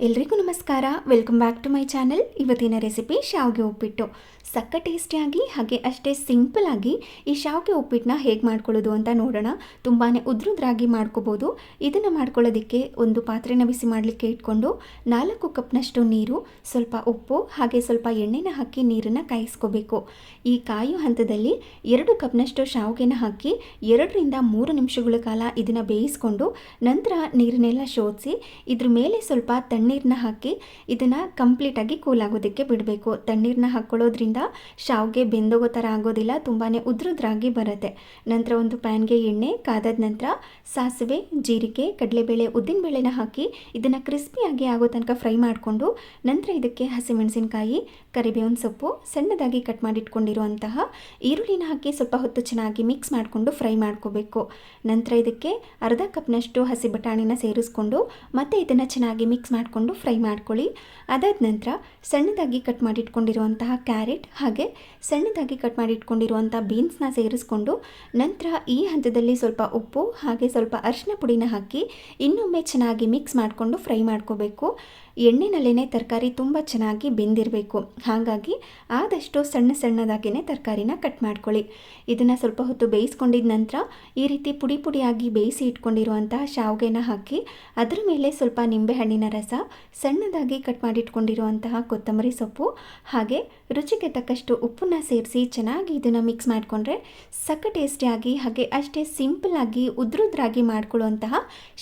ಎಲ್ರಿಗೂ ನಮಸ್ಕಾರ. Welcome back to my channel ಇವತ್ತಿನ ರೆಸಿಪಿ ಶಾವಿಗೆ ಉಪ್ಪಿಟ್ಟು. ಸಕ್ಕ ಟೇಸ್ಟಿಯಾಗಿ ಹಾಗೆ ಅಷ್ಟೇ ಸಿಂಪಲ್ ಆಗಿ ಈ ಶಾವಿಗೆ ಉಪ್ಪಿಟ್ಟನ್ನ ಹೇಗೆ ಮಾಡ್ಕೊಳ್ಳೋದು ಅಂತ ನೋಡೋಣ. ತುಂಬಾ ಉದ್ರುದ್ರಾಗಿ ಮಾಡ್ಕೋಬೋದು. ಇದನ್ನು ಮಾಡ್ಕೊಳ್ಳೋದಕ್ಕೆ ಒಂದು ಪಾತ್ರೆನ ಬಿಸಿ ಮಾಡಲಿಕ್ಕೆ ಇಟ್ಕೊಂಡು ನಾಲ್ಕು ಕಪ್ನಷ್ಟು ನೀರು, ಸ್ವಲ್ಪ ಉಪ್ಪು, ಹಾಗೆ ಸ್ವಲ್ಪ ಎಣ್ಣೆನ ಹಾಕಿ ನೀರನ್ನು ಕಾಯಿಸ್ಕೋಬೇಕು. ಈ ಕಾಯೋ ಹಂತದಲ್ಲಿ ಎರಡು ಕಪ್ನಷ್ಟು ಶಾವಿಗೆನ ಹಾಕಿ ಎರಡರಿಂದ ಮೂರು ನಿಮಿಷಗಳ ಕಾಲ ಇದನ್ನು ಬೇಯಿಸ್ಕೊಂಡು ನಂತರ ನೀರನ್ನೆಲ್ಲ ಶೋಧಿಸಿ ಇದ್ರ ಮೇಲೆ ಸ್ವಲ್ಪ ತಣ್ಣೀರನ್ನ ಹಾಕಿ ಇದನ್ನು ಕಂಪ್ಲೀಟಾಗಿ ಕೂಲಾಗೋದಕ್ಕೆ ಬಿಡಬೇಕು. ತಣ್ಣೀರನ್ನ ಹಾಕ್ಕೊಳ್ಳೋದ್ರಿಂದ ಶಾವ್ಗೆ ಬೆಂದೋಗೋ ಥರ ಆಗೋದಿಲ್ಲ ತುಂಬಾ ಉದ್ರುದ್ರಾಗಿ ಬರುತ್ತೆ. ನಂತರ ಒಂದು ಪ್ಯಾನ್ಗೆ ಎಣ್ಣೆ, ಕಾದಾದ ನಂತರ ಸಾಸಿವೆ, ಜೀರಿಗೆ, ಕಡಲೆಬೇಳೆ, ಉದ್ದಿನಬೇಳೆನ ಹಾಕಿ ಇದನ್ನು ಕ್ರಿಸ್ಪಿಯಾಗಿ ಆಗೋ ತನಕ ಫ್ರೈ ಮಾಡಿಕೊಂಡು ನಂತರ ಇದಕ್ಕೆ ಹಸಿಮೆಣಸಿನಕಾಯಿ, ಕರಿಬೇವಿನ ಸೊಪ್ಪು, ಸಣ್ಣದಾಗಿ ಕಟ್ ಮಾಡಿಟ್ಕೊಂಡಿರುವಂತಹ ಈರುಳ್ಳಿನ ಹಾಕಿ ಸ್ವಲ್ಪ ಹೊತ್ತು ಚೆನ್ನಾಗಿ ಮಿಕ್ಸ್ ಮಾಡಿಕೊಂಡು ಫ್ರೈ ಮಾಡ್ಕೋಬೇಕು. ನಂತರ ಇದಕ್ಕೆ ಅರ್ಧ ಕಪ್ನಷ್ಟು ಹಸಿ ಬಟಾಣಿನ ಸೇರಿಸ್ಕೊಂಡು ಮತ್ತೆ ಇದನ್ನು ಚೆನ್ನಾಗಿ ಮಿಕ್ಸ್ ಮಾಡಿಕೊಂಡು ಫ್ರೈ ಮಾಡ್ಕೊಳ್ಳಿ. ಅದಾದ ನಂತರ ಸಣ್ಣದಾಗಿ ಕಟ್ ಮಾಡಿಟ್ಕೊಂಡಿರುವಂತಹ ಕ್ಯಾರೆಟ್ ಹಾಗೆ ಸಣ್ಣದಾಗಿ ಕಟ್ ಮಾಡಿಟ್ಕೊಂಡಿರುವಂಥ ಬೀನ್ಸ್ನ ಸೇರಿಸ್ಕೊಂಡು ನಂತರ ಈ ಹಂತದಲ್ಲಿ ಸ್ವಲ್ಪ ಉಪ್ಪು ಹಾಗೆ ಸ್ವಲ್ಪ ಅರಿಶಿನ ಪುಡಿನ ಹಾಕಿ ಇನ್ನೊಮ್ಮೆ ಚೆನ್ನಾಗಿ ಮಿಕ್ಸ್ ಮಾಡಿಕೊಂಡು ಫ್ರೈ ಮಾಡ್ಕೋಬೇಕು. ಎಣ್ಣೆನಲ್ಲೇ ತರಕಾರಿ ತುಂಬ ಚೆನ್ನಾಗಿ ಬೆಂದಿರಬೇಕು. ಹಾಗಾಗಿ ಆದಷ್ಟು ಸಣ್ಣ ಸಣ್ಣದಾಗಿಯೇ ತರಕಾರಿನ ಕಟ್ ಮಾಡ್ಕೊಳ್ಳಿ. ಇದನ್ನು ಸ್ವಲ್ಪ ಹೊತ್ತು ಬೇಯಿಸ್ಕೊಂಡಿದ ನಂತರ ಈ ರೀತಿ ಪುಡಿ ಪುಡಿಯಾಗಿ ಬೇಯಿಸಿ ಇಟ್ಕೊಂಡಿರುವಂತಹ ಶಾವಿಗೆನ ಹಾಕಿ ಅದರ ಮೇಲೆ ಸ್ವಲ್ಪ ನಿಂಬೆಹಣ್ಣಿನ ರಸ, ಸಣ್ಣದಾಗಿ ಕಟ್ ಮಾಡಿಟ್ಕೊಂಡಿರುವಂತಹ ಕೊತ್ತಂಬರಿ ಸೊಪ್ಪು, ಹಾಗೆ ರುಚಿಗೆ ತಕ್ಕಷ್ಟು ಉಪ್ಪನ್ನ ಸೇರಿಸಿ ಚೆನ್ನಾಗಿ ಇದನ್ನು ಮಿಕ್ಸ್ ಮಾಡಿಕೊಂಡ್ರೆ ಸಕ್ಕ ಟೇಸ್ಟಿಯಾಗಿ ಹಾಗೆ ಅಷ್ಟೇ ಸಿಂಪಲ್ ಆಗಿ ಉದ್ರುದ್ರಾಗಿ ಮಾಡ್ಕೊಳ್ಳುವಂತಹ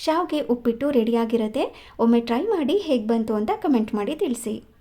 ಶಾವಿಗೆ ಉಪ್ಪಿಟ್ಟು ರೆಡಿಯಾಗಿರುತ್ತೆ ಒಮ್ಮೆ ಟ್ರೈ ಮಾಡಿ ಹೇಗೆ ಬಂತು ಅಂತ ಕಮೆಂಟ್ ಮಾಡಿ ತಿಳಿಸಿ.